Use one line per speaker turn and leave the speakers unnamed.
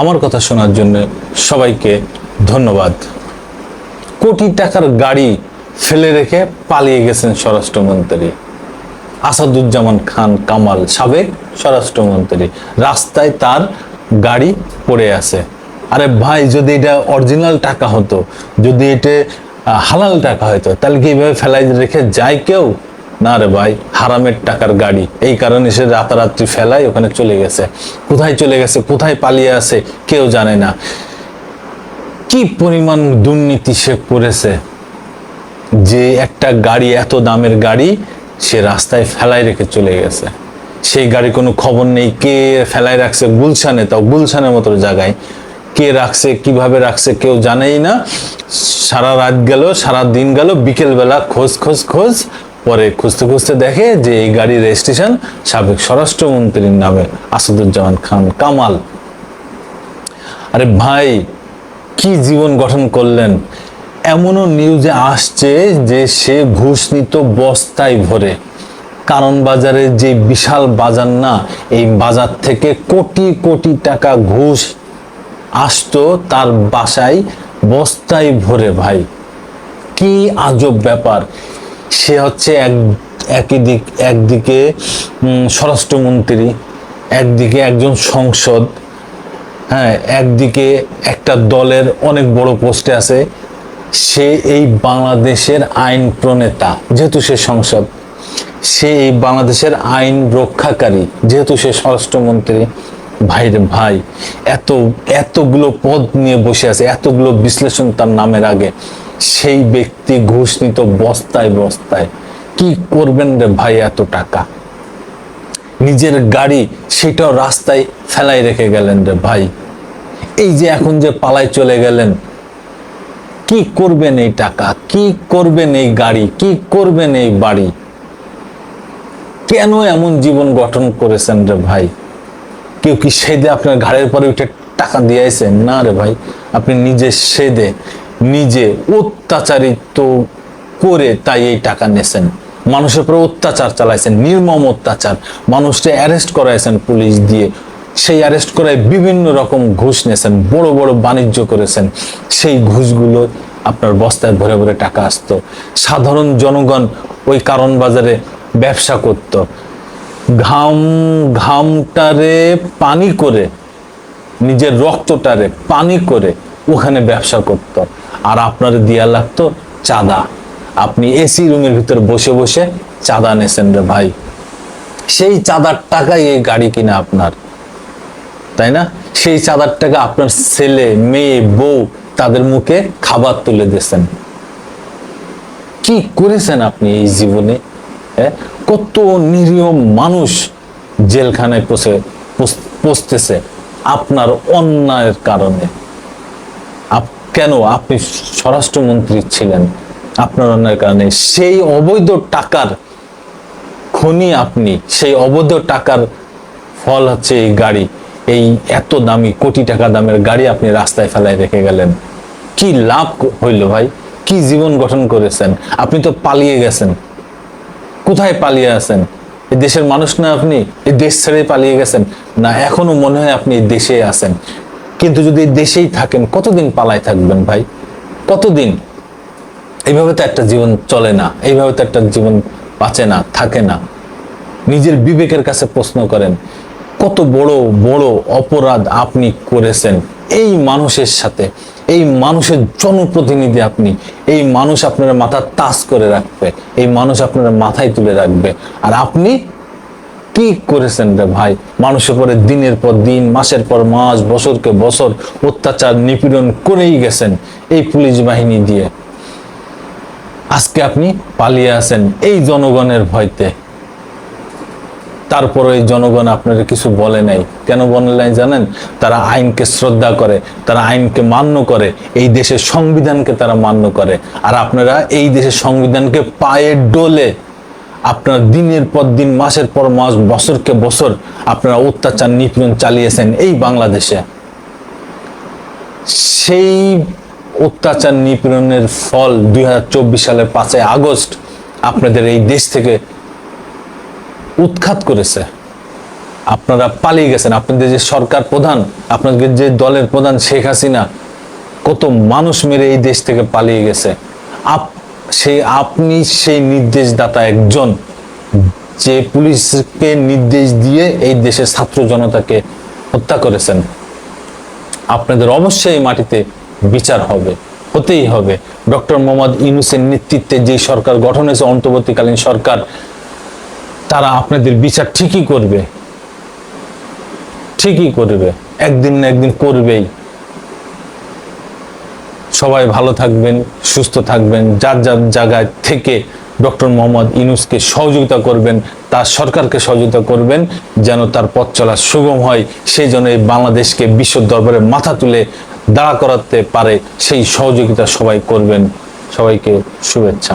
আমার কথা শোনার জন্য সবাইকে ধন্যবাদ। কোটি টাকার গাড়ি ফেলে রেখে পালিয়ে গেছেন স্বরাষ্ট্রমন্ত্রী। আসাদুজ্জামান খান কামাল সাবেক স্বরাষ্ট্রমন্ত্রী। রাস্তায় তার গাড়ি পড়ে আছে। আরে ভাই, যদি এটা অরিজিনাল টাকা হতো, যদি এটা হালাল টাকা হতো, তাহলে কি এভাবে ফেলাই রেখে যায় কেউ? না রে ভাই, হারামের টাকার গাড়ি। এই কারণে সে রাতারাত্রি ফেলাই ওখানে চলে গেছে। কোথায় চলে গেছে, কোথায় পালিয়ে আছে, কেউ জানে না। কি পরিমাণ দুর্নীতি সে করেছে যে একটা গাড়ি, এত দামের গাড়ি সে রাস্তায় ফেলাই রেখে চলে গেছে। সেই গাড়ি কোনো খবর নেই, কে ফেলাই রাখছে গুলশানে? তাও গুলশানের মতো জায়গায়। কে রাখছে, কীভাবে রাখছে কেউ জানেই না। সারা রাত গেল, সারা দিন গেল, বিকেলবেলা খোঁজ খোঁজ খোঁজ পরে খুঁজতে খুঁজতে দেখে যে এই গাড়ির রেজিস্ট্রেশন সাবেক স্বরাষ্ট্রমন্ত্রীর নামে আসাদুজ্জামান খান কামাল। আরে ভাই, কি জীবন গঠন করলেন? এমনও নিউজে আসছে যে সে ঘুষ নিত বস্তায় ভরে। কারণ বাজারে যে বিশাল বাজার না, এই বাজার থেকে কোটি কোটি টাকা ঘুষ আসতো তার বাসায় বস্তায় ভরে ভাই। কি আজব ব্যাপার! সে হচ্ছে এক, একই দিক, একদিকে স্বরাষ্ট্রমন্ত্রী, একদিকে একজন সংসদ হ্যাঁ একদিকে একটা দলের অনেক বড় পোস্টে আছে। সে এই বাংলাদেশের আইন প্রণেতা, যেহেতু সে সংসদ, সে এই বাংলাদেশের আইন রক্ষাকারী, যেহেতু সে স্বরাষ্ট্রমন্ত্রী ভাইরে ভাই, এত, এতগুলো পদ নিয়ে বসে আছে, এতগুলো বিশ্লেষণ তার নামের আগে। সেই ব্যক্তি ঘুষ নিত বস্তায় বস্তায়, কি করবেন রে ভাই এত টাকা? নিজের গাড়ি সেটাও রাস্তায় ফেলাই রেখে গেলেন রে ভাই। এই যে এখন যে পালায় চলে গেলেন, কি করবেন এই টাকা? কি করবেন এই গাড়ি? কি করবেন এই বাড়ি? কেন এমন জীবন গঠন করেছেন রে ভাই? কেউ কি সেদে আপনার ঘাড়ের পরে উঠে টাকা দিয়েছেন না রে ভাই, আপনি নিজে সেদে নিজে অত্যাচারিত করে তাই এই টাকা নেছেন। মানুষের উপর অত্যাচার চালাইছেন, নির্মম অত্যাচার। মানুষকে অ্যারেস্ট করাইছেন পুলিশ দিয়ে। সেই অ্যারেস্ট করায় বিভিন্ন রকম ঘুষ নিয়েছেন বড় বড় বাণিজ্য করেছেন। সেই ঘুষগুলো আপনার বস্তায় ভরে ভরে টাকা আসতো। সাধারণ জনগণ ওই কারণ বাজারে ব্যবসা করতো। ঘাম, ঘামটারে পানি করে, নিজের রক্তটারে পানি করে ওখানে ব্যবসা করত। আর আপনার দিয়া লাগতো চাঁদা। আপনি এসি রুমের ভিতর বসে বসে চাঁদা নেছেন রে ভাই। সেই চাঁদার টাকাই এই গাড়ি কিনা আপনার। তাই না? সেই চাঁদার টাকা আপনার ছেলে, মেয়ে, বউ তাদের মুখে খাবার তুলে দিয়েছেন। কি করেছেন আপনি এই জীবনে? হ্যাঁ? কত নিরীহ মানুষ জেলখানায় পৌঁছে পৌঁছতেছে আপনার অন্যায়ের কারণে। কেন আপনি স্বরাষ্ট্রমন্ত্রী ছিলেন? আপনার অন্যায়ের কারণে সেই অবৈধ টাকার খনি আপনি, সেই অবৈধ টাকার ফল হচ্ছে এই গাড়ি। এই এত দামি কোটি টাকা দামের গাড়ি আপনি রাস্তায় ফেলায় রেখে গেলেন। কি লাভ হইল ভাই? কি জীবন গঠন করেছেন? আপনি তো পালিয়ে গেছেন। কোথায় পালিয়ে আছেন? এই দেশের মানুষ না আপনি? এই দেশ ছেড়ে পালিয়ে গেছেন। না, এখনও মনে হয় আপনি দেশে আছেন। কিন্তু যদি দেশেই থাকেন, কতদিন পালায় থাকবেন ভাই? কতদিন? এইভাবে তো একটা জীবন চলে না, এইভাবে তো একটা জীবন বাঁচে না, থাকে না। নিজের বিবেকের কাছে প্রশ্ন করেন, কত বড় বড় অপরাধ আপনি করেছেন? এই মানুষের সাথে, এই মানুষের জনপ্রতিনিধি আপনি, এই মানুষ আপনার মাথা তাস করে রাখবে, এই মানুষ আপনার মাথায় তুলে রাখবে। আর আপনি কি করেছেন রে ভাই? মানুষের পরে দিনের পর দিন, মাসের পর মাস, বছরকে বছর অত্যাচার, নিপীড়ন করেই গেছেন এই পুলিশ বাহিনী দিয়ে। আজকে আপনি পালিয়ে আছেন এই জনগণের ভয়তে। তারপরে এই জনগণ আপনারা কিছু বলে নাই। কেন বলে নাই জানেন? তারা আইনকে শ্রদ্ধা করে, তারা আইনকে মান্য করে, এই দেশের সংবিধানকে তারা মান্য করে। আর আপনারা এই দেশের সংবিধানকে পায়ে ডোলে আপনারা দিনের পর দিন, মাসের পর মাস, বছরকে বছর আপনারা অত্যাচার, নিপীড়ন চালিয়েছেন এই বাংলাদেশে। সেই অত্যাচার, নিপীড়নের ফল দুই সালের পাঁচই আগস্ট আপনাদের এই দেশ থেকে উৎখাত করেছে। আপনারা পালিয়ে গেছেন। আপনাদের যে সরকার প্রধান, আপনাদের যে দলের প্রধান শেখ হাসিনা, কত মানুষ মেরে এই দেশ থেকে পালিয়ে গেছে। আপ সেই আপনি সেই নির্দেশদাতা একজন যে পুলিশকে নির্দেশ দিয়ে এই দেশের ছাত্র জনতাকে হত্যা করেছেন। আপনাদের অবশ্যই মাটিতে বিচার হবে, হতেই হবে। ডক্টর মোহাম্মদ ইউনুসের নেতৃত্বে যে সরকার গঠন হয়েছে, অন্তর্বর্তীকালীন সরকার, তারা আপনাদের বিচার ঠিকই করবে। ঠিকই করবে। একদিন না একদিন করবেই। সবাই ভালো থাকবেন, সুস্থ থাকবেন, যার যার জায়গায় থেকে ডক্টর মোহাম্মদ ইনুসকে সহযোগিতা করবেন, তার সরকারকে সহযোগিতা করবেন, যেন তার পথ চলা সুগম হয়, সেই জন্য এই বাংলাদেশকে বিশ্ব দরবারে মাথা তুলে দাঁড়া করাতে পারে, সেই সহযোগিতা সবাই করবেন। সবাইকে শুভেচ্ছা।